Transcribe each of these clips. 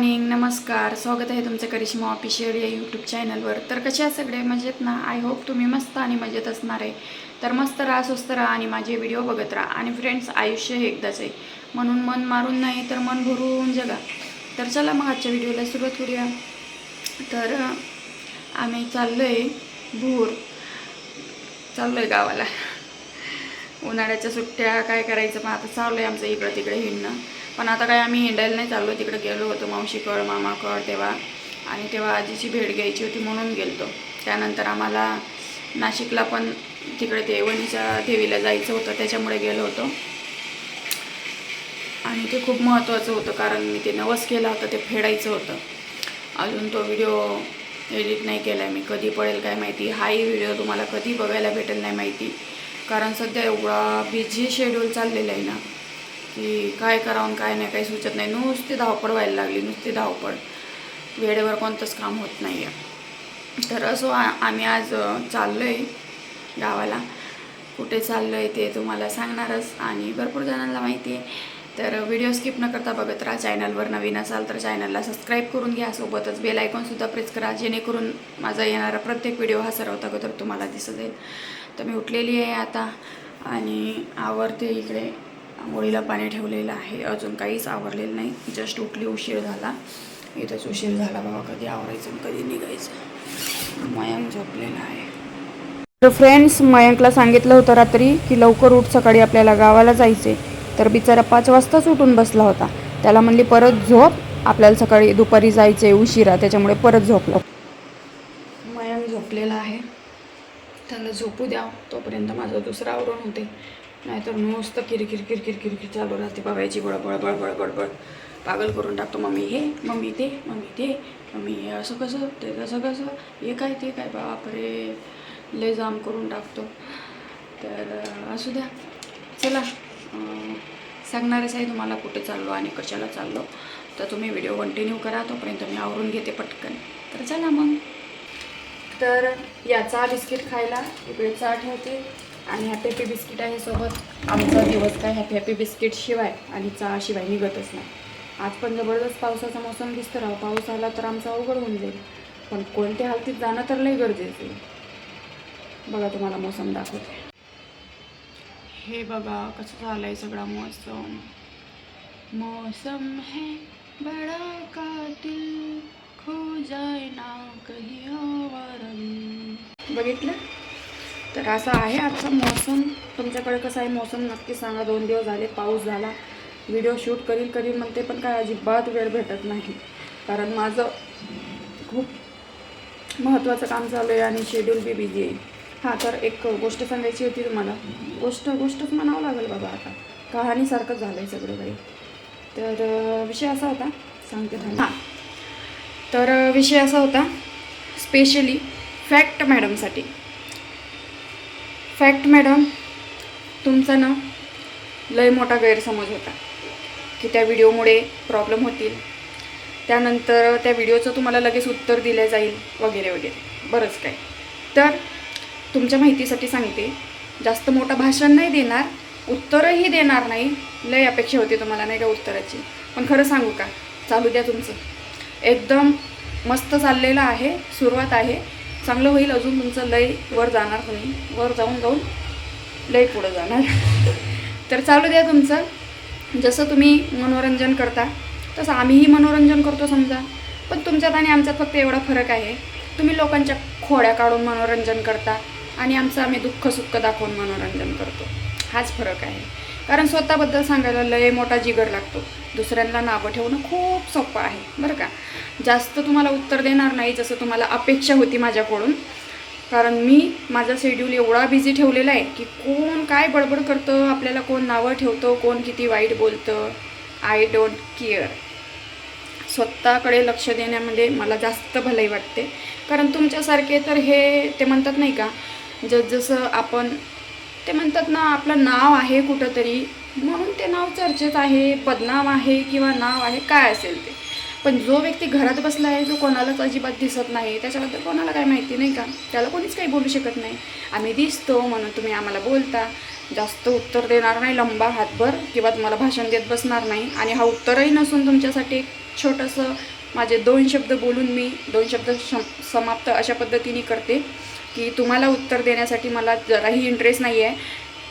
Morning नमस्कार. स्वागत आहे तुमचं करिश्मा ऑफिशियल या यूट्यूब चॅनलवर तर कसे आहे सगळे? मजेत ना? आय होप तुम्ही मस्त आणि मजेत असणार आहे. तर मस्त राहा स्वस्त राहा आणि माझे व्हिडिओ बघत राहा. आणि फ्रेंड्स आयुष्य हे एकदाच आहे. म्हणून मन मारून नाही तर मन भरून जगा. तर चला मग आजच्या व्हिडिओला सुरुवात करूया. तर आम्ही चाललो आहे भूर. चाललो आहे गावाला. उन्हाळ्याच्या सुट्ट्या काय करायचं? पण आता चाललं आहे आमचं इकडं तिकडे हिंडणं. पण आता काय आम्ही हिंडायला नाही चाललो. तिकडे गेलो होतो मावशीकड मामाकड तेव्हा. आणि तेव्हा आजीची भेट घ्यायची होती म्हणून गेलतो. त्यानंतर आम्हाला नाशिकला पण तिकडे ते वणीच्या देवीला जायचं होतं त्याच्यामुळे गेलो होतो. आणि ते खूप महत्त्वाचं होतं कारण मी ते नवस केला होता ते फेडायचं होतं. अजून तो व्हिडिओ एडिट नाही केला आहे मी. कधी पडेल काय माहिती. हाही व्हिडिओ तुम्हाला कधी बघायला भेटेल नाही माहिती. कारण सध्या एवढा बिझी शेड्यूल चाललेला आहे ना. की काय करावं काय नाही काही सुचत नाही. नुसती धावपळ व्हायला लागली नुसती धावपळ. वेळेवर कोणतंच काम होत नाही आहे तर असो आम्ही आज चाललो आहे गावाला. कुठे चाललो आहे ते तुम्हाला सांगणारच. आणि भरपूर जणांना माहिती आहे तर व्हिडिओ स्किप न करता बघत राहा. चॅनलवर नवीन असाल तर चॅनलला सबस्क्राईब करून घ्या. सोबतच बेल आयकॉनसुद्धा प्रेस करा. जेणेकरून माझा येणारा प्रत्येक व्हिडिओ हा सर्वात अगोदर तुम्हाला दिसत येईल तर मी उठलेली आहे आता. आणि आवरते इकडे. आंघोळीला पाणी ठेवलेलं आहे. अजून काहीच आवरलेलं नाही. जस्ट उठली उशीर झाला. इथंच उशीर झाला बाबा कधी आवरायचं कधी निघायचं. मयंक झोपलेला आहे. तर फ्रेंड्स मयंकला सांगितलं होतं रात्री की लवकर उठ सकाळी आपल्याला गावाला जायचे तर बिचारा पाच वाजताच उठून बसला होता. त्याला म्हणली परत झोप. आपल्याला सकाळी दुपारी जायचे उशिरा. त्याच्यामुळे परत झोपलो. मयंक झोपलेला आहे. त्याला झोपू द्या. तोपर्यंत माझं दुसरं आवरण होते. नाहीतर नुसतं किरकिर किरकिर किरकिर चालू राहते बघायची बळबळ बळबळ बळबळ पागल करून टाकतो मम्मी हे मम्मी ते मम्मी ते मम्मी हे असं कसं ते कसं कसं हे काय ते काय बापरे लय जाम करून टाकतो. तर असू द्या. चला सांगणारच आहे तुम्हाला कुठे चाललो आणि कशाला चाललो तर तुम्ही व्हिडिओ कंटिन्यू करा तोपर्यंत मी आवरून घेते पटकन. तर चला मग. तर या चहा बिस्किट खायला इकडे चहा ठेवते आणि हॅपी हॅपी बिस्किट आहे सोबत. आमचा दिवस काय हॅपी हॅपी बिस्किट शिवाय आणि चहा शिवाय निघतच नाही. आज पण जबरदस्त पावसाचा मोसम दिसतो राव. पाऊस आला तर आमचा अवघड होऊन जाईल. पण कोणत्या हालतीत जाणं तर लई गरजेचं आहे. बघा तुम्हाला मोसम दाखवते. हे बघा कसं झालंय सगळा मौसम. मौसम है बड़ा कातिल खो जाय ना कही आवारम बघितलं? तर असा आहे आजचा मोसम. तुमच्याकडे कसं आहे मोसम? नक्की सांगा. दोन दिवस झाले पाऊस झाला. व्हिडिओ शूट करील करील म्हणते पण काय अजिबात वेळ भेटत नाही. कारण माझं खूप महत्त्वाचं काम चालू आहे आणि शेड्यूल बी बिझी आहे. हां तर एक गोष्ट सांगायची होती तुम्हाला. गोष्ट गोष्टच म्हणावं लागेल बाबा आता. कहाणीसारखंच झालं आहे सगळं काही. तर विषय असा होता. सांगते हां. तर विषय असा होता. स्पेशली फॅक्ट मॅडमसाठी फॅक्ट मॅडम तुमचा ना लय मोठा गैरसमज होता की त्या व्हिडिओमुळे प्रॉब्लेम होतील. त्यानंतर त्या व्हिडिओचं तुम्हाला लगेच उत्तर दिलं जाईल वगैरे वगैरे. बरंच काय. तर तुमच्या माहितीसाठी सांगते जास्त मोठं भाषण नाही देणार उत्तरही देणार नाही. लय अपेक्षा होती तुम्हाला नाही का उत्तराची. पण खरं सांगू का? चालू द्या तुमचं. एकदम मस्त चाललेलं आहे सुरुवात आहे. चांगलं होईल अजून तुमचं लय वर जाणार तुम्ही. वर जाऊन जाऊन लय पुढं जाणार. तर चालू द्या तुमचं. जसं तुम्ही मनोरंजन करता तसं आम्हीही मनोरंजन करतो समजा. पण तुमच्यात आणि आमच्यात फक्त एवढा फरक आहे. तुम्ही लोकांच्या खोड्या काढून मनोरंजन करता आणि आमचं आम्ही दुःख सुख दाखवून मनोरंजन करतो. हाच फरक आहे. कारण स्वतःबद्दल सांगायला लय मोठा जिगर लागतो. दुसऱ्यांना नावं ठेवणं खूप सोपं आहे बरं का? जास्त तुम्हाला उत्तर देणार नाही जसं तुम्हाला अपेक्षा होती माझ्याकडून. कारण मी माझा शेड्यूल एवढा बिझी ठेवलेला आहे की कोण काय बडबड करतं आपल्याला कोण नावं ठेवतं कोण किती वाईट बोलतं आय डोंट केअर स्वतःकडे लक्ष देण्यामध्ये मला जास्त भलाई वाटते. कारण तुमच्यासारखे तर हे ते म्हणतात नाही का? जसजसं आपण ते म्हणतात ना आपलं नाव आहे कुठंतरी. म्हणून ते नाव चर्चेत आहे बदनाम आहे किंवा नाव आहे काय असेल ते. पण जो व्यक्ती घरात बसला आहे जो कोणालाच अजिबात दिसत नाही त्याच्याबद्दल कोणाला काय माहिती नाही का? त्याला कोणीच काही बोलू शकत नाही. आम्ही दिसतो म्हणून तुम्ही आम्हाला बोलता. जास्त उत्तर देणार नाही लंबा हातभर किंवा तुम्हाला भाषण देत बसणार नाही. आणि हा उत्तरही नसून तुमच्यासाठी एक छोटंसं माझे दोन शब्द बोलून मी दोन शब्द शम समाप्त अशा पद्धतीने करते. की तुम्हाला उत्तर देण्यासाठी मला जराही इंटरेस्ट नाही आहे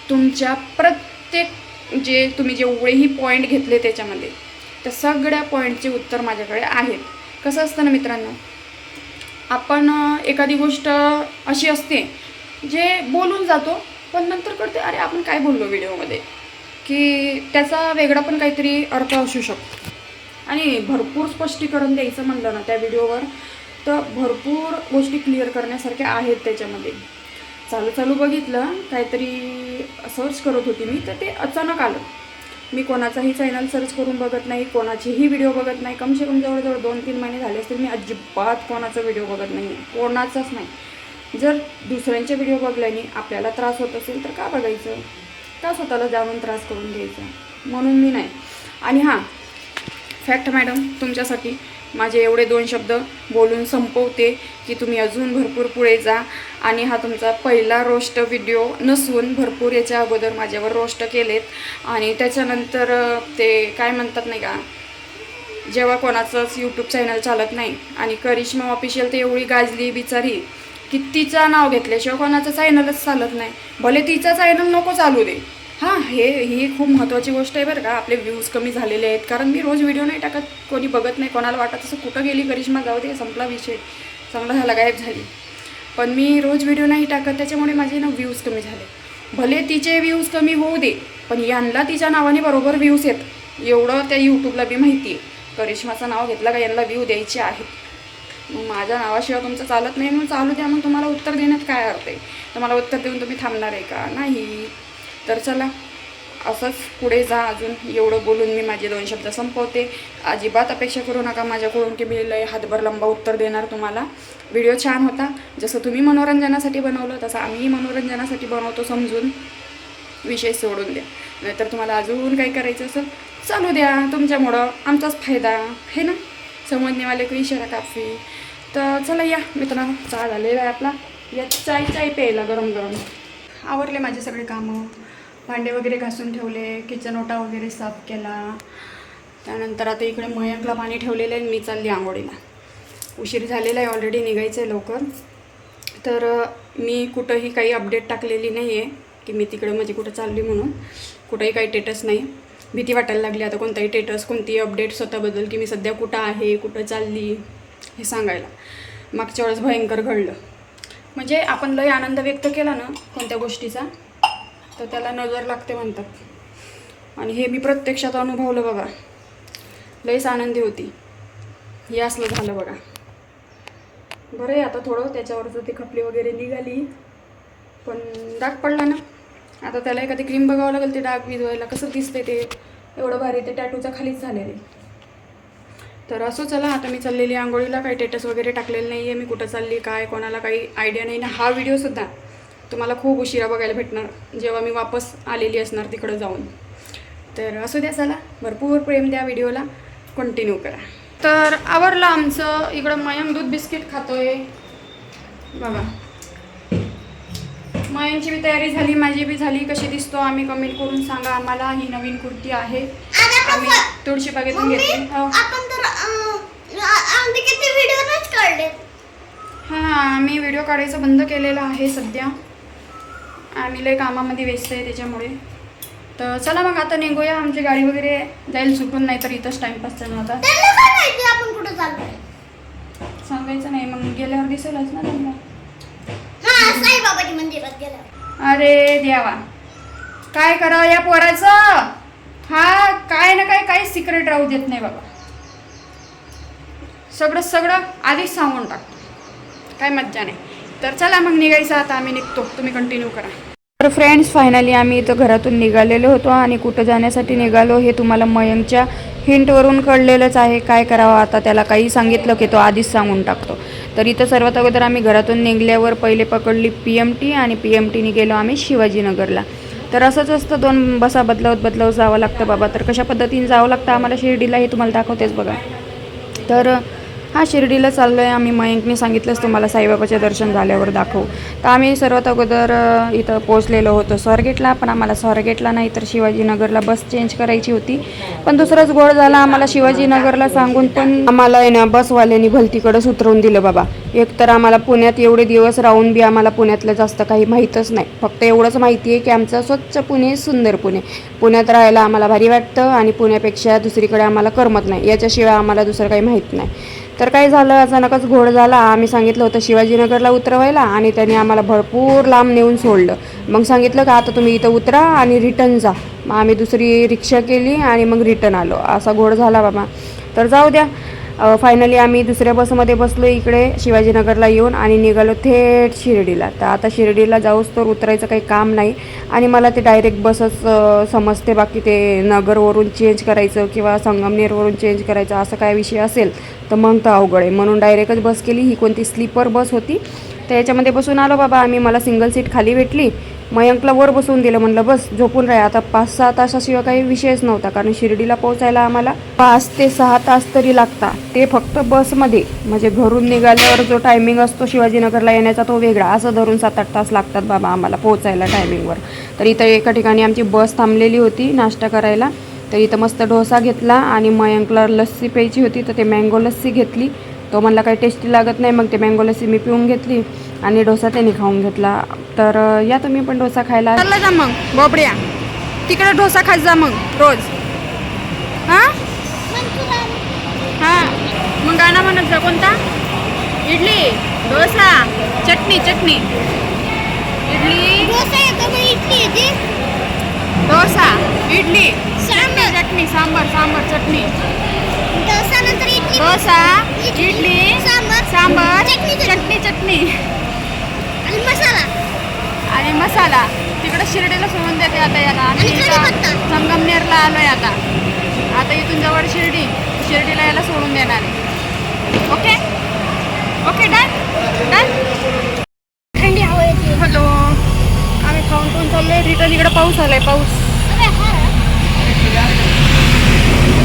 तुमच्या प्रत्येक जे तुम्ही जेवढेही पॉईंट घेतले त्याच्यामध्ये त्या सगळ्या पॉईंटचे उत्तर माझ्याकडे आहेत. कसं असतं ना मित्रांनो आपण एखादी गोष्ट अशी असते जे बोलून जातो पण नंतर कळते अरे आपण काय बोललो व्हिडिओमध्ये? की त्याचा वेगळा पण काहीतरी अर्थ असू शकतो. आणि भरपूर स्पष्टीकरण द्यायचं म्हणलं ना त्या व्हिडिओवर तर भरपूर गोष्टी क्लिअर करण्यासारख्या आहेत त्याच्यामध्ये. चालू चालू बघितलं काहीतरी सर्च करत होती मी तर ते अचानक आलं. मी कोणाचाही चॅनल सर्च करून बघत नाही कोणाचेही व्हिडिओ बघत नाही. कमसे कम जवळजवळ दोन तीन महिने झाले असतील मी अजिबात कोणाचा व्हिडिओ बघत नाही आहे कोणाचाच नाही. जर दुसऱ्यांचे व्हिडिओ बघल्याने आपल्याला त्रास होत असेल तर का बघायचं? का स्वतःला जाणून त्रास करून घ्यायचा? म्हणून मी नाही. आणि हां फॅक्ट मॅडम तुमच्यासाठी माझे एवढे दोन शब्द बोलून संपवते की तुम्ही अजून भरपूर पुढे जा. आणि हा तुमचा पहिला रोस्ट व्हिडिओ नसून भरपूर याच्या अगोदर माझ्यावर रोस्ट केलेत. आणि त्याच्यानंतर ते काय म्हणतात नाही का? जेव्हा कोणाचंच यूट्यूब चॅनल चालत नाही. आणि करिश्मा ऑफिशियल तर एवढी गाजली बिचारी. की तिचं नाव घेतल्याशिवाय कोणाचं चॅनलच चालत नाही. भले तिचा चॅनल नको चालू दे. हां हे ही खूप महत्त्वाची गोष्ट आहे बरं का. आपले व्ह्यूज कमी झालेले आहेत. कारण मी रोज व्हिडिओ नाही टाकत कोणी बघत नाही कोणाला वाटत असं कुठं गेली करिश्मा जाऊ दे संपला विषय. चांगला झाला गायब झाली. पण मी रोज व्हिडिओ नाही टाकत त्याच्यामुळे माझे ना व्ह्यूज कमी झाले. भले तिचे व्ह्यूज कमी होऊ दे पण यांना तिच्या नावाने बरोबर व्ह्यूज आहेत एवढं त्या यूट्यूबला बी माहिती आहे. करिश्माचं नाव घेतलं का यांना व्ह्यू द्यायचे आहेत. मग माझ्या नावाशिवाय तुमचं चालत नाही म्हणून चालू द्या मग तुम्हाला उत्तर देण्यात काय अर्थ आहे? तर मला उत्तर देऊन तुम्ही थांबणार आहे का? नाही. तर चला असंच पुढे जा अजून. एवढं बोलून मी माझे दोन शब्द संपवते. अजिबात अपेक्षा करू नका माझ्याकडून की मी लय हातभर लंबा उत्तर देणार तुम्हाला. व्हिडिओ छान होता. जसं तुम्ही मनोरंजनासाठी बनवलं तसं आम्ही मनोरंजनासाठी बनवतो समजून. विषय सोडून द्या. नाहीतर तुम्हाला अजून काही करायचं असेल चालू द्या तुमच्यामुळं. आमचाच फायदा हे ना? समजणेवाले की इशारा काफी तर चला या. मित्रांनो चहा झालेला आहे आपला. या चाय चाय प्यायला गरम गरम आवरले माझे सगळे कामं. भांडे वगैरे घासून ठेवले किचन ओटा वगैरे साफ केला. त्यानंतर आता इकडे मयंकला पाणी ठेवलेलं आहे आणि मी चालली आंघोळीला. उशीर झालेला आहे ऑलरेडी निघायचं आहे लवकर. तर मी कुठंही काही अपडेट टाकलेली नाही आहे की मी तिकडे म्हणजे कुठं चालली म्हणून. कुठंही काही टेटस नाही. भीती वाटायला लागली आता कोणताही टेटस कोणतीही अपडेट स्वतःबद्दल की मी सध्या कुठं आहे कुठं चालली हे सांगायला. मागच्या वेळेस भयंकर घडलं. म्हणजे आपण लय आनंद व्यक्त केला ना कोणत्या गोष्टीचा? तर त्याला नजर लागते म्हणतात. आणि हे मी प्रत्यक्षात अनुभवलं बघा. लईच आनंदी होती. हे असलं झालं बघा. बरं आहे आता थोडं त्याच्यावरचं ती खपली वगैरे निघाली. पण डाग पडला ना. आता त्याला एखादी क्रीम बघावं लागेल ते डाग विजवायला कसं दिसते ते. एवढं भारी ते टॅटूच्या खालीच झालेले. तर असो चला आता मी चाललेली आंघोळीला काही टेटस वगैरे टाकलेलं नाही आहे मी कुठं चालली काय कोणाला काही आयडिया नाही. ना हा व्हिडिओसुद्धा तुम्हाला खूप उशिरा बघायला भेटणार. जेव्हा मी वापस आलेली असणार तिकडं जाऊन. तर असू द्या चला. भरपूर प्रेम द्या व्हिडिओला. कंटिन्यू करा. तर आवरलं आमचं. इकडं मयंक दूध बिस्किट खातोय. बघा. मयांची बी तयारी झाली माझी बी झाली. कशी दिसतो आम्ही कमेंट करून सांगा आम्हाला. ही नवीन कुर्ती आहे. आम्ही तुळशी बागेतून घेतली. हो. आम्ही हां मी व्हिडिओ काढायचं बंद केलेलं आहे सध्या. आम्ही लय कामामध्ये व्यस्त आहे त्याच्यामुळे. तर चला मग आता निघूया आमची गाडी वगैरे जाईल सुटून नाही तर इथंच टाईमपास चालू माहिती आपण कुठं चाललोय? सांगायचं नाही मग गेल्यावर दिसेलच ना त्यांना. अरे देवा. काय करा या पोराचं? हा काय ना काय काही सिक्रेट राहू देत नाही बाबा. सगळं सगळं आधीच सांगून टाकतो. काय मज्जा नाही. तर चला मग निघायचं आता आम्ही निघतो. तुम्ही कंटिन्यू करा. तर फ्रेंड्स फायनली आम्ही इथं घरातून निघालेलो होतो आणि कुठं जाण्यासाठी निघालो हे तुम्हाला मयंकच्या हिंटवरून कळलेलंच आहे. काय करावं आता त्याला काही सांगितलं की तो आधीच सांगून टाकतो. तर इथं सर्वात अगोदर आम्ही घरातून निघल्यावर पहिले पकडली पी एम टी आणि पी एम टीने गेलो आम्ही शिवाजीनगरला. तर असंच असतं दोन बसा बदलवत बदलवत जावं लागतं बाबा. तर कशा पद्धतीने जावं लागतं आम्हाला शिर्डीला हे तुम्हाला दाखवतेच बघा. तर हा शिर्डीला चाललो आहे आम्ही मयंकने सांगितलंच तुम्हाला साईबाबाचे दर्शन झाल्यावर दाखवू. तर आम्ही सर्वात अगोदर इथं पोचलेलो होतो स्वारगेटला पण आम्हाला स्वारगेटला नाही तर शिवाजीनगरला बस चेंज करायची होती. पण दुसराच गोळ झाला आम्हाला शिवाजीनगरला सांगून पण आम्हाला आहे ना बसवाल्यांनी भलतीकडंच उतरवून दिलं बाबा. एक तर आम्हाला पुण्यात एवढे दिवस राहून बी आम्हाला पुण्यातलं जास्त काही माहीतच नाही. फक्त एवढंच माहिती आहे की आमचं स्वच्छ पुणे सुंदर पुणे. पुण्यात राहायला आम्हाला भारी वाटतं आणि पुण्यापेक्षा दुसरीकडे आम्हाला करमत नाही. याच्याशिवाय आम्हाला दुसरं काही माहीत नाही. तर काय झालं? अचानकच घोड झाला. आम्ही सांगितलं होतं शिवाजीनगरला उतरवायला आणि त्याने आम्हाला भरपूर लांब नेऊन सोडलं. मग सांगितलं का आता तुम्ही इथं उतरा आणि रिटर्न जा. मग आम्ही दुसरी रिक्षा केली आणि मग रिटर्न आलो. असा घोड झाला बाबा. तर जाऊ द्या. फायनली आम्ही दुसऱ्या बसमध्ये बसलो इकडे शिवाजीनगरला येऊन आणि निघालो थेट शिर्डीला. तर आता शिर्डीला जाऊस तर उतरायचं काही काम नाही आणि मला ते डायरेक्ट बसच समजते बाकी ते नगरवरून चेंज करायचं किंवा संगमनेरवरून चेंज करायचं असं काय विषय असेल तर मग तर अवघड आहे. म्हणून डायरेक्टच बस केली. ही कोणती स्लीपर बस होती. तर याच्यामध्ये बसून आलो बाबा. आम्ही मला सिंगल सीट खाली भेटली. मयंकला वर बसवून दिलं म्हणलं बस झोपून राहा. आता पाच सहा तासाशिवाय काही विषयच नव्हता. कारण शिर्डीला पोहोचायला आम्हाला पाच ते सहा तास तरी लागतात. ते फक्त बसमध्ये. म्हणजे घरून निघाल्यावर जो टायमिंग असतो शिवाजीनगरला येण्याचा तो वेगळा. असं धरून सात आठ तास लागतात बाबा आम्हाला पोहोचायला टायमिंगवर तर इथं एका ठिकाणी आमची बस थांबलेली होती नाश्ता करायला. तर इथं मस्त डोसा घेतला आणि मयंकला लस्सी प्यायची होती. तर ते मँगो लस्सी घेतली. तो म्हणला काही टेस्टी लागत नाही. मग ते मँगो लस्सी मी पिऊन घेतली. आणि डोसा त्याने खाऊन घेतला. तर या तुम्ही पण डोसा खायला. चालला जा मग बोबड्या. तिकडे डोसा खात जा मग रोज. हां? हां. मग गाणं म्हणत जा कोणता? इडली डोसा चटणी चटणी. इडली. डोसा इडली येते. डोसा इडली सांबर. चटणी सांबर सांबर चटणी. डोसा नंतर इडली. डोसा इडली सांबर. सांबर चटणी, चटणी. आणि मसाला. आणि मसाला. तिकडे शिर्डीला सोडून देते आता याला. आणि इथं. संगमनेरला आलोय आता. आता इथून जवळ शिर्डी. शिर्डीला याला सोडून देणार आहे. ओके? Okay done? डन? थंडी हवा येते. हॅलो. आम्ही खाऊन खाऊन चाललोय. रिटर्न इकडे पाऊस आलाय पाऊस. अरे हा.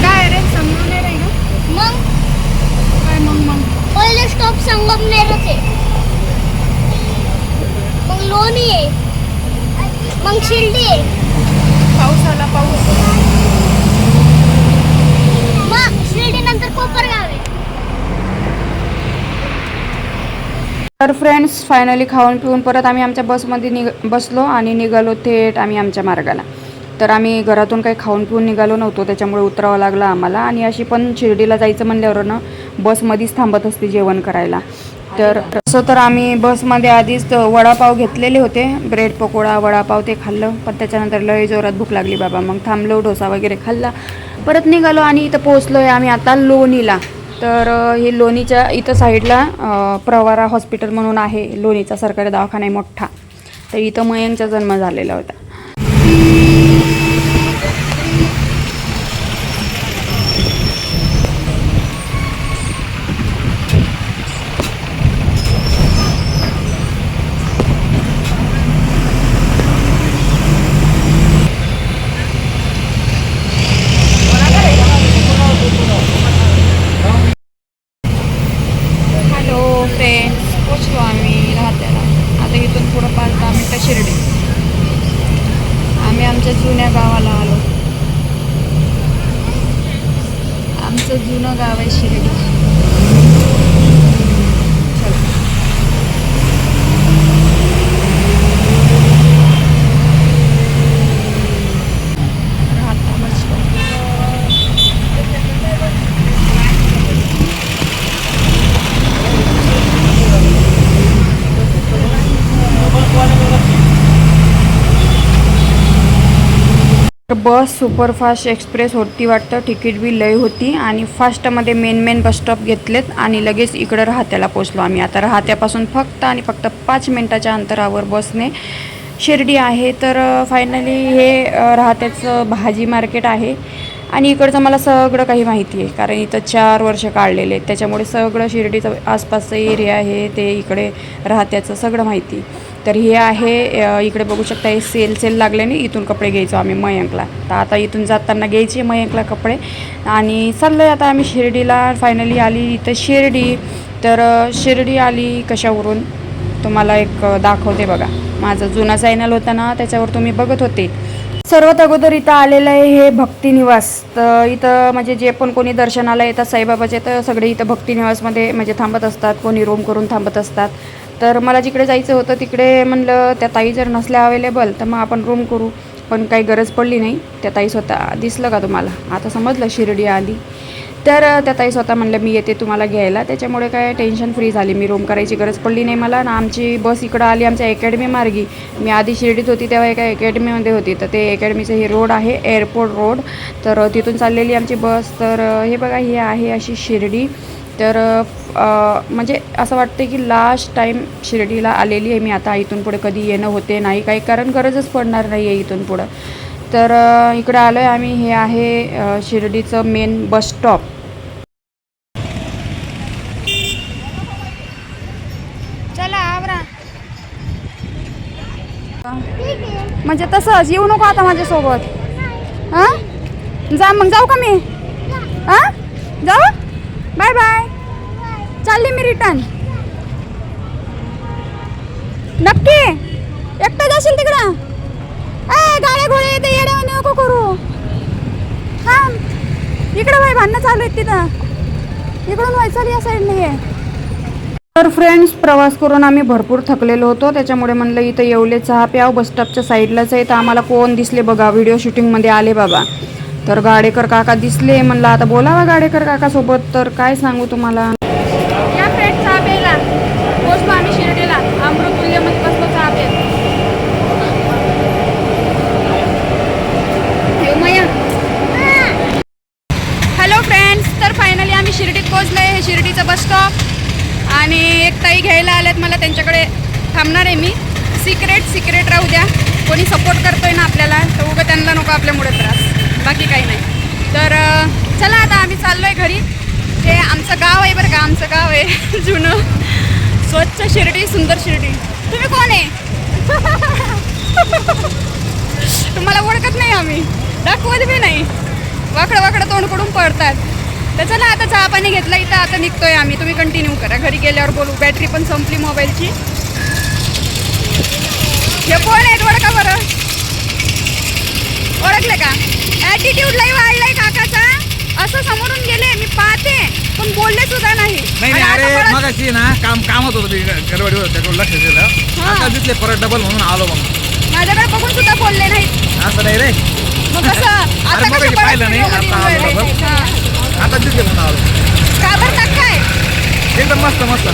काय रे संगमनेर आहे का? मग? काय मग मग? पहिले स्टॉप संगमनेरच आहे. मग लोणी आहे. मग शिर्डी आहे. पाऊस आला पाऊस. मग शिर्डी नंतर कोपरगाव आहे. तर फ्रेंड्स फायनली खाऊन पिऊन परत आम्ही आमच्या बसमध्ये निघ बसलो आणि निघालो थेट आम्ही आमच्या मार्गाला. तर आम्ही घरातून काही खाऊन पिऊन निघालो नव्हतो त्याच्यामुळे उतरावं लागलं आम्हाला आणि अशी पण शिर्डीला जायचं म्हणल्यावर ना बसमध्येच थांबत असते जेवण करायला. तर तसं तर आम्ही बसमध्ये आधीच वडापाव घेतलेले होते. ब्रेड पकोडा वडापाव ते खाल्लं. पण त्याच्यानंतर लय जोरात भूक लागली बाबा. मग थांबलो डोसा वगैरे खाल्ला. परत निघालो आणि इथं पोहोचलो आहे आम्ही आता लोणीला. तर हे लोणीच्या इथं साईडला प्रवारा हॉस्पिटल म्हणून आहे. लोणीचा सरकारी दवाखाना आहे मोठा. तर इथं मयंकचा जन्म झालेला होता हॅलो फ्रेंड्स पोचलो आम्ही राहत्याला आता इथून पुढं पाच दहा मिनटं शिर्डी आम्ही आमच्या जुन्या गावाला आलो आमचं जुनं गाव आहे शिर्डी चला. राहता बस stop. तर बस सुपरफास्ट एक्सप्रेस होती वाटतं. तिकीट बी लय होती आणि फास्टमध्ये मेन मेन बस स्टॉप घेतलेत आणि लगेच इकडं राहत्याला पोचलो आम्ही. आता राहत्यापासून फक्त आणि फक्त पाच मिनटाच्या अंतरावर बसने शिर्डी आहे. तर फायनली हे राहत्याचं भाजी मार्केट आहे. आणि इकडचं मला सगळं काही माहिती आहे. कारण इथं चार वर्ष काढलेले आहेत. त्याच्यामुळे सगळं शिर्डीचं आसपासचं एरिया आहे. ते इकडे राहत्याचं सगळं माहिती तर हे आहे इकडे बघू शकता हे सेल सेल लागल्याने इथून कपडे घ्यायचो आम्ही मयंकला. तर आता इथून जाताना घ्यायचे मयंकला कपडे. आणि चाललं आता आम्ही शिर्डीला. फायनली आली इथं शिर्डी. तर शिर्डी आली कशावरून? तुम्हाला एक दाखवते बघा. माझा जुना चॅनल होता ना त्याच्यावर तुम्ही बघत होते. सर्वात अगोदर इथं आलेलं आहे हे भक्तिनिवास तर इथं म्हणजे जे पण कोणी दर्शनाला येतात साईबाबाचे तर सगळे इथं भक्तिनिवासमध्ये म्हणजे थांबत असतात. कोणी रूम करून थांबत असतात. तर मला जिकडे जायचं होतं तिकडे म्हणलं त्या ताई जर नसल्या अवेलेबल तर मग आपण रूम करू. पण काही गरज पडली नाही. त्या ताई स्वतः दिसलं का तुम्हाला? आता समजलं शिर्डी आली. तर त्या ताई स्वतः म्हणलं मी येते तुम्हाला घ्यायला. त्याच्यामुळे काय टेन्शन फ्री झाली. मी रूम करायची गरज पडली नाही मला. ना आमची बस इकडं आली आमच्या अकॅडमी मार्गी. मी आधी शिर्डीत होती तेव्हा एका अकॅडमीमध्ये होती. तर ते अकॅडमीचं हे रोड आहे एअरपोर्ट रोड तर तिथून चाललेली आमची बस तर हे बघा हे आहे अशी शिर्डी. तर म्हणजे असं वाटतं की लास्ट टाईम शिर्डीला आलेली आहे मी आता इथून पुढे कधी येणं होते नाही काही कारण गरजच पडणार नाही आहे इथून पुढं. तर इकडं आलो आहे आम्ही हे आहे शिर्डीचं मेन बस स्टॉप चला म्हणजे तसंच येऊ नको आता माझ्यासोबत. हां? जा मग जाऊ का मी? हां? जाऊ? बाय बाय चालली मी रिटर्न नक्की. एकटं जाशील तिकडं? ए गाड्या घोडे येते येड्या नको करू. हां इकडं भाई भांडणं चालू आहेत तिथं. इकडून व्हायचं या साईडने ये तर फ्रेंड्स प्रवास करून आम्ही भरपूर थकलेलो होतो. त्याच्यामुळे म्हणलं इथं येवले चहा प्याव. बस स्टॉपच्या साईडलाच आहे तर आम्हाला कोण दिसले बघा. व्हिडिओ शूटिंगमध्ये आले बाबा. तर गाडेकर काका दिसले म्हणलं आता बोलावा गाडेकर काकासोबत. तर काय सांगू तुम्हाला या फ्रेंड चहा प्यायला पोचलो आम्ही शिर्डीला अमृतुल्यमध्ये बसलो चहा प्यायला ठेव मया हॅलो फ्रेंड्स तर फायनली आम्ही शिर्डीत पोहोचलो आहे हे शिर्डीचं बस स्टॉप आणि एक ताई घ्यायला आल्यात मला त्यांच्याकडे थांबणार आहे मी सिक्रेट सिक्रेट राहू द्या कोणी सपोर्ट करतोय ना आपल्याला तर उगं त्यांना नको आपल्यामुळे त्रास बाकी काही नाही तर अं, चला आता आम्ही चाललो आहे घरी हे आमचं गाव आहे बरं का आमचं गाव आहे जुनं स्वच्छ शिर्डी सुंदर शिर्डी तुम्ही कोण आहे तुम्हाला ओळखत नाही आम्ही दाखवत बी नाही वाकडं वाकडं तोंड करून पडतात. तर चला आता चहा पाणी घेतला इथं आता निघतोय आम्ही. तुम्ही कंटिन्यू करा. घरी गेल्यावर बोलू. बॅटरी पण संपली मोबाईलची हे कोण आहेत? ओळखा बरं. ओळखले का? ॲटिट्यूड लई वाढलाय काकाचा. असं समोरून गेले मी पाहते पण बोलले सुद्धा नाही. नाही नाही अरे ना काम कामात होतं गडबडी होतं त्याकडून लक्ष दिलं. आता दिसले परत डबल म्हणून आलो मग माझ्याकडे बघून सुद्धा बोलले नाहीत. असं नाही रे. मग कसं? आता अरे कसं मगाशी परत पाहिलं नाही, व्हिडिओमध्ये आता आलो येऊन राहिले? बघ. हां. आता दिसले म्हणून आलो. का बरं? टाक काय? एकदम मस्त मस्त.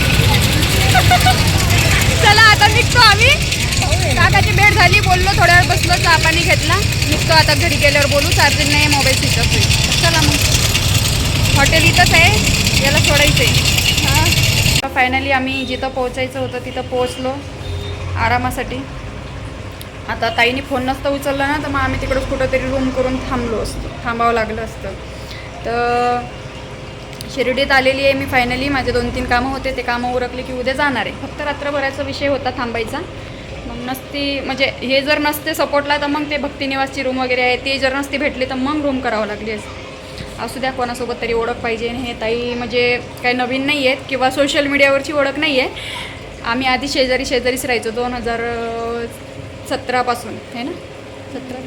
चला आता निघतो आम्ही. काकाची भेट झाली बोललो थोड्या वेळ बसलो चहा पाणी घेतला. निघतो आता घरी गेल्यावर बोलू चार्जिंग नाही मोबाईल स्विच ऑफ होईल. चला मग. हॉटेल इथंच आहे. याला सोडायचं आहे हां. फायनली आम्ही जिथं पोहोचायचं होतं तिथं पोहोचलो. आरामासाठी. आता ताईने फोन नसता उचलला ना तर मग आम्ही तिकडंच कुठंतरी रूम करून थांबलो असतो. थांबावं लागलं असतं. तर शिर्डीत आलेली आहे मी फायनली माझे दोन तीन कामं होते ते कामं उरकले की उद्या जाणार आहे. फक्त रात्रभराचा विषय होता थांबायचा. मग नसती म्हणजे हे जर नसते सपोर्टला तर मग ते भक्तिनिवासची रूम वगैरे आहे ते जर नसते भेटले तर मग रूम करावं लागली असते. असू द्या कोणासोबत तरी ओळख पाहिजे. आणि हे ताई म्हणजे काही नवीन नाही आहेत किंवा सोशल मीडियावरची ओळख नाही आहे. आम्ही आधी शेजारी शेजारीच राहायचो. दोन हजार सतरापासून आहे ना? सतरा.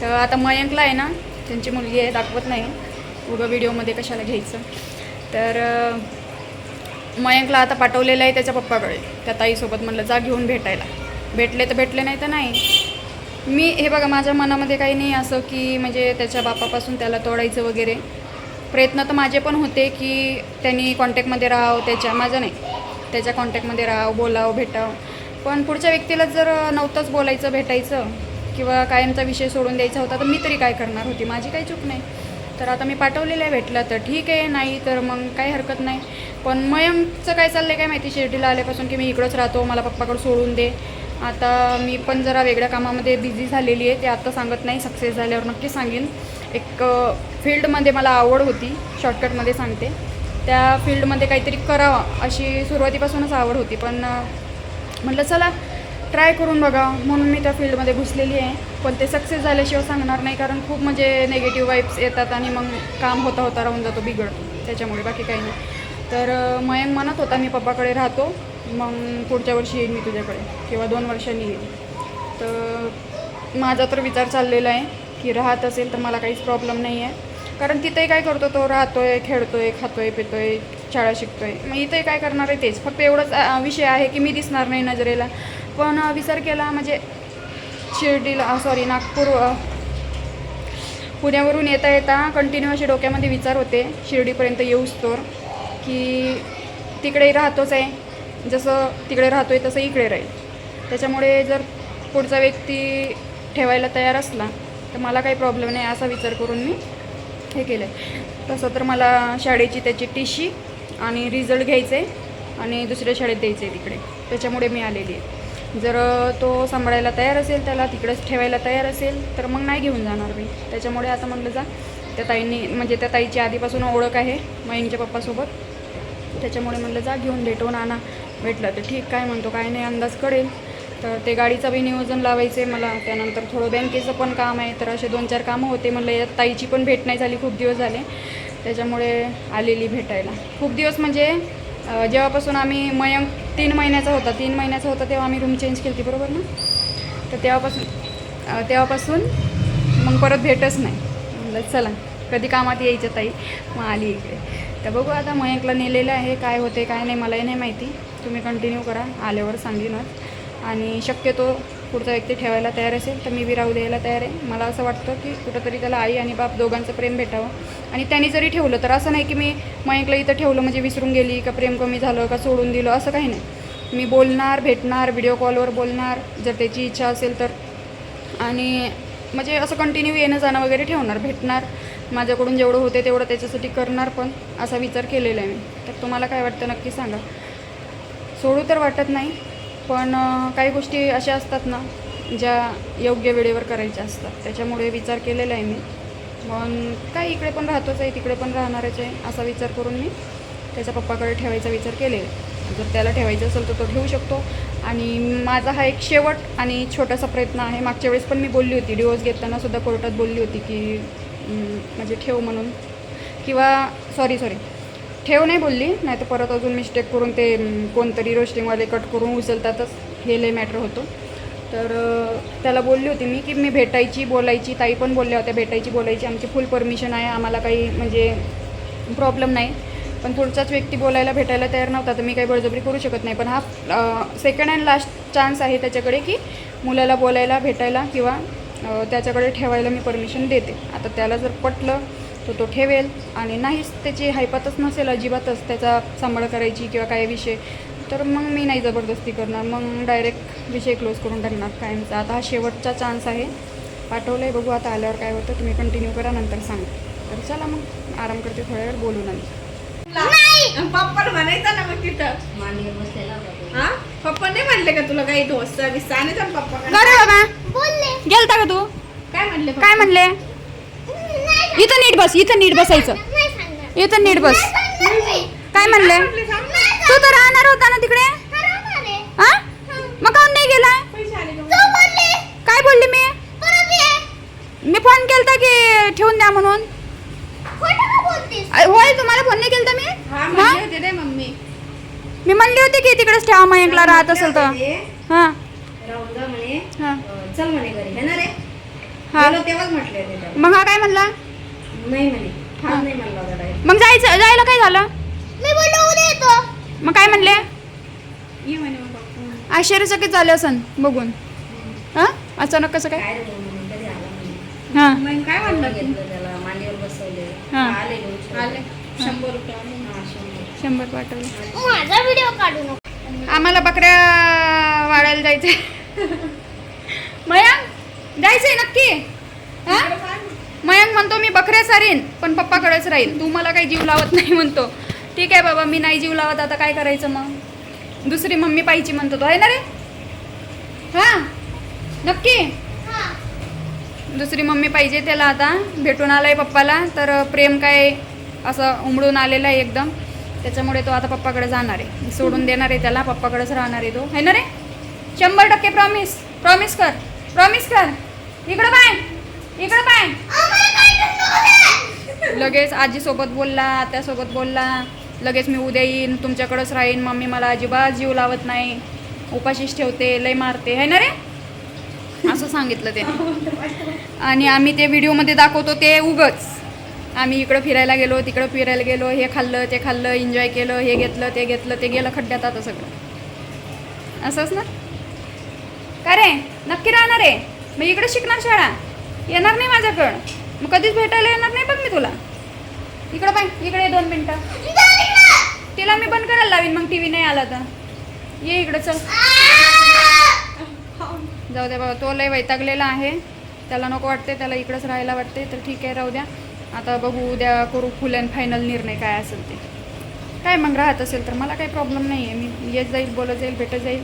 तर आता मयंकला आहे ना त्यांची मुलगी आहे दाखवत नाही. उगं व्हिडिओमध्ये कशाला घ्यायचं? तर मयंकला आता पाठवलेलं आहे त्याच्या पप्पाकडे. त्या ताईसोबत म्हणलं जा घेऊन भेटायला. भेटले तर भेटले नाही तर नाही. मी हे बघा माझ्या मनामध्ये काही नाही असं की म्हणजे त्याच्या बापापासून त्याला तोडायचं वगैरे. प्रयत्न तर माझे पण होते की त्यांनी कॉन्टॅक्टमध्ये राहावं त्याच्या माझं नाही. त्याच्या कॉन्टॅक्टमध्ये राहावं बोलावं भेटावं. पण पुढच्या व्यक्तीला जर नव्हतंच बोलायचं भेटायचं किंवा कायमचा विषय सोडून द्यायचा होता तर मी तरी काय करणार होती? माझी काही चूक नाही. तर आता मी पाठवलेलं आहे भेटला तर ठीक आहे नाही तर मग काही हरकत नाही. पण मयमचं काय चाललं आहे काय माहिती? शिर्डीला आल्यापासून की मी इकडंच राहतो मला पप्पाकडं सोडून दे. आता मी पण जरा वेगळ्या कामामध्ये बिझी झालेली आहे ते आत्ता सांगत नाही सक्सेस झाल्यावर नक्की सांगेन. एक फील्डमध्ये मला आवड होती शॉर्टकटमध्ये सांगते. त्या फील्डमध्ये काहीतरी करावं अशी सुरुवातीपासूनच आवड होती पण म्हटलं चला ट्राय करून बघा. म्हणून मी त्या फील्डमध्ये घुसलेली आहे. पण ते सक्सेस झाल्याशिवाय सांगणार नाही कारण खूप म्हणजे नेगेटिव्ह वाईब्स येतात आणि मग काम होता होता राहून जातो बिघडतो. त्याच्यामुळे बाकी काही नाही. तर मयंक म्हणत होता मी पप्पाकडे राहतो. मग पुढच्या वर्षी येईन मी तुझ्याकडे. किंवा दोन वर्षांनी येईन. तर माझा तर विचार चाललेला आहे की राहत असेल तर मला काहीच प्रॉब्लेम नाही आहे कारण तिथेही काय करतो तो राहतो आहे खेळतो आहे खातो आहे पितो आहे शाळा शिकतोय. मग इथे काय करणार आहे तेच. फक्त एवढंच विषय आहे की मी दिसणार नाही नजरेला. पण विचार केला म्हणजे शिर्डीला सॉरी नागपूर पुण्यावरून येता येता कंटिन्यू असे डोक्यामध्ये विचार होते. शिर्डीपर्यंत येऊस तर. की तिकडेही राहतोच आहे. जसं तिकडे राहतो आहे तसं इकडे राहील. त्याच्यामुळे जर पुढचा व्यक्ती ठेवायला तयार असला तर मला काही प्रॉब्लेम नाही असा विचार करून मी हे केलं आहे तसं तर मला शाळेची त्याची टीशी आणि रिझल्ट घ्यायचे आहे आणि दुसऱ्या शाळेत द्यायचे आहे तिकडे. त्याच्यामुळे मी आलेली आहे. जर तो सांभाळायला तयार असेल त्याला तिकडेच ठेवायला तयार असेल तर मग नाही घेऊन जाणार मी. त्याच्यामुळे आता म्हणलं जा त्या ताईंनी म्हणजे त्या ताईची आधीपासून ओळख आहे मयंकच्या पप्पासोबत. त्याच्यामुळे म्हणलं जा घेऊन भेटवून हो, आणा भेटलं तर ठीक काय म्हणतो काय नाही अंदाज कळेल तर ते गाडीचं बी नियोजन लावायचं आहे मला त्यानंतर थोडं बँकेचं पण काम आहे तर असे दोन चार कामं होते म्हणलं या ताईची पण भेट नाही झाली खूप दिवस झाले. त्याच्यामुळे आलेली भेटायला. खूप दिवस म्हणजे जेव्हापासून आम्ही मयंक तीन महिन्याचा होता. तीन महिन्याचा होता तेव्हा आम्ही रूम चेंज केली बरोबर ना? तर तेव्हापासून तेव्हापासून मग परत भेटच नाही. म्हणलं चला कधी कामात यायच्या ताई? मग आली इकडे. तर बघू आता मयंकला नेलेलं आहे काय होते काय नाही मलाही नाही माहिती. तुम्ही कंटिन्यू करा आल्यावर सांगेनच आणि शक्यतो पुढचा व्यक्ती ठेवायला तयार असेल तर मी बी राहू द्यायला तयार आहे. मला असं वाटतं की कुठंतरी त्याला आई आणि बाप दोघांचं प्रेम भेटावं. आणि त्यांनी जरी ठेवलं तर असं नाही की मी मयंकला इथं ठेवलं म्हणजे विसरून गेली का प्रेम कमी झालं का सोडून दिलं असं काही नाही. मी बोलणार भेटणार व्हिडिओ कॉलवर बोलणार जर त्याची इच्छा असेल तर. आणि म्हणजे असं कंटिन्यू येणं जाणं वगैरे ठेवणार भेटणार. माझ्याकडून जेवढं होते तेवढं त्याच्यासाठी करणार पण असा विचार केलेला आहे मी. तर तुम्हाला काय वाटतं नक्की सांगा. सोडू तर वाटत नाही पण काही गोष्टी अशा असतात ना ज्या योग्य वेळेवर करायच्या असतात. त्याच्यामुळे विचार केलेला आहे मी. मग काय इकडे पण राहतोच आहे तिकडे पण राहणारच आहे असा विचार करून मी त्याच्या पप्पाकडे ठेवायचा विचार केलेला जर त्याला ठेवायचं असेल तर तो ठेवू शकतो. आणि माझा हा एक शेवट आणि छोटासा प्रयत्न आहे. मागच्या वेळेस पण मी बोलली होती डिवोर्स घेताना सुद्धा कोर्टात बोलली होती की म्हणजे ठेव म्हणून. किंवा सॉरी सॉरी. ठेव नाही बोलली नाही तर परत अजून मिस्टेक करून ते कोणतरी रोस्टिंगवाले कट करून उचलतातच. हे लय मॅटर होतो. तर त्याला बोलली होती मी की मी भेटायची बोलायची ताई पण बोलल्या होत्या भेटायची बोलायची. आमची फुल परमिशन आहे आम्हाला काही म्हणजे प्रॉब्लेम नाही. पण पुढचाच व्यक्ती बोलायला भेटायला तयार नव्हता तर मी काही बळजबरी करू शकत नाही. पण हा सेकंड अँड लास्ट चान्स आहे त्याच्याकडे की मुलाला बोलायला भेटायला किंवा त्याच्याकडे ठेवायला मी परमिशन देते. आता त्याला जर पटलं तर तो ठेवेल आणि नाहीच त्याची हायपातच नसेल अजिबातच त्याचा सांभाळ करायची किंवा काय विषय तर मग मी नाही जबरदस्ती करणार. मग डायरेक्ट विषय क्लोज करून टाकणार कायमचा. आता हा शेवटचा चान्स आहे. पाठवलं आहे बघू आता आल्यावर काय होतं. तुम्ही कंटिन्यू करा नंतर सांगा. तर चला मग आराम करते थोड्या वेळ बोलून आली पप्पा म्हणायचं ना मग तिथं. तो. हा? पप्पा नाही म्हणले का तुला काही डोसा बिस्सा आणायचा ना पप्पा गेलता का तू? काय म्हणले? काय म्हणले? इथं नीट बस इथं नीट बसायचं. इथं नीट बस. काय म्हणले. तू तर राहणार होता ना तिकडे. हा मग काऊन नाही गेला? काय बोलली मी. मी फोन केलता की ठेवून द्या म्हणून. होय तुम्हाला फोन नाही केलता मी? मी म्हणली होती की तिकडेच ठेवा मयंकला राहत असेल तर. हा. चल म्हणे घरी. मग हा काय म्हणला? नाही म्हणे. ठाम नाही म्हणला होता direct. मग जायचं जायला काय झालं? मी बोललो उद्या येतो. मग काय म्हणले? ये म्हणे मग. आश्चर्यचकित झाले असन बघून? हा? अचानक कसं काय? काय रे भाऊ म्हणून कधी आला म्हणे. हा. मग काय म्हणलं तू? घेतलं त्याला मांडीवर बसवले. हा. आले घेऊन आले. शंभर रुपये आले. हा, शंभर. शंभर पाठवले. माझा व्हिडिओ काढू नको. आम्हाला बकऱ्या वाढायला जायचंय. मयांक जायचंय नक्की? हा? म्हणतो मी पण पप्पाकडेच राहील तू मला काही जीव लावत नाही म्हणतो. ठीक आहे बाबा मी नाही जीव लावत आता काय करायचं मग? दुसरी मम्मी पाहिजे म्हणतो तो. आहे ना रे? हा? नक्की? दुसरी मम्मी पाहिजे त्याला आता. भेटून आलाय पप्पाला तर प्रेम काय असं उमडून आलेलं आहे एकदम. त्याच्यामुळे तो आता पप्पाकडे जाणार आहे. सोडून देणार आहे त्याला पप्पाकडेच राहणार आहे तो. है ना रे? शंभर टक्के प्रॉमिस प्रॉमिस कर. प्रॉमिस कर. इकडं पाय इकडं पाय. लगेच आजीसोबत बोलला आत्यासोबत बोलला. लगेच मी उद्या येईन तुमच्याकडंच राहीन. मम्मी मला अजिबात जीव लावत नाही. उपाशीच ठेवते लय मारते. है ना रे? असं सांगितलं ते आणि आम्ही ते व्हिडिओमध्ये दाखवतो ते उगच. आम्ही इकडं फिरायला गेलो तिकडं फिरायला गेलो. हे खाल्लं ते खाल्लं एन्जॉय केलं हे घेतलं ते घेतलं ते गेलं खड्ड्यात आता सगळं. असंच ना? का रे? नक्की राहणार आहे? मग इकडे शिकणार शाळा? येणार नाही माझ्याकडं. मग कधीच भेटायला येणार नाही बघ मी तुला. इकडं पाय इकडे ये दोन मिनटं. तिला मी बंद करायला लावीन मग टी व्ही नाही आला तर. ये इकडं चल. जाऊ द्या बाबा तो लय वैतागलेला आहे. त्याला नको वाटते त्याला इकडंच राहायला वाटते तर ठीक आहे राहू द्या. आता बघू उद्या करू फुल अँड फायनल निर्णय काय असेल ते. काय मग राहत असेल तर मला काही प्रॉब्लेम नाही आहे मी येत जाईल बोलत जाईल भेटत जाईल.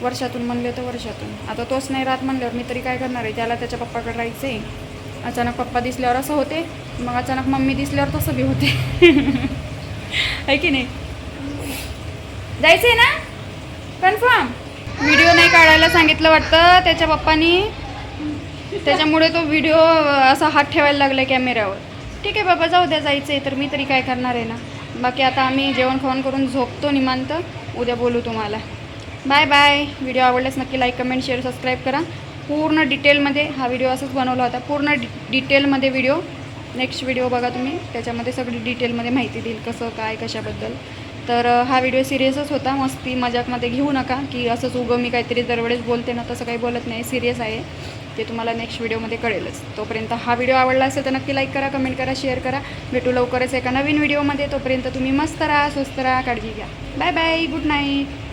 वर्षातून म्हणले तर वर्षातून. आता तोच नाही राहत म्हणल्यावर मी तरी काय करणार आहे? त्याला त्याच्या पप्पाकडे राहायचं आहे अचानक पप्पा दिसल्यावर असं होते मग अचानक मम्मी दिसल्यावर तसं बी होते. आहे की नाही? जायचं आहे ना? कन्फर्म व्हिडिओ नाही काढायला सांगितलं वाटतं त्याच्या पप्पानी. त्याच्यामुळे तो व्हिडिओ असा हात ठेवायला लागला कॅमेऱ्यावर ठीक आहे बाबा जाऊ द्या जायचं आहे तर मी तरी काय करणार आहे ना? बाकी आता आम्ही जेवण खावण करून झोपतो निमांत उद्या बोलू तुम्हाला. Bye bye. व्हिडिओ आवडल्यास नक्की लाईक कमेंट शेअर सबस्क्राईब करा. पूर्ण डिटेलमध्ये हा व्हिडिओ असंच बनवला होता. पूर्ण डि डिटेलमध्ये व्हिडिओ नेक्स्ट व्हिडिओ बघा तुम्ही. त्याच्यामध्ये सगळी डिटेलमध्ये माहिती देईल कसं काय कशाबद्दल. तर हा व्हिडिओ सिरियसच होता. मस्ती मजाकमध्ये घेऊ नका की असंच उगं मी काहीतरी दरवेळेस बोलते ना तसं काही बोलत नाही. सिरियस आहे. ते तुम्हाला नेक्स्ट व्हिडिओमध्ये कळेलच. तोपर्यंत हा व्हिडिओ आवडला असेल तर नक्की लाईक करा कमेंट करा शेअर करा. भेटू लवकरच एका नवीन व्हिडिओमध्ये तोपर्यंत तुम्ही मस्त राहा स्वस्त राहा काळजी घ्या. Bye bye good night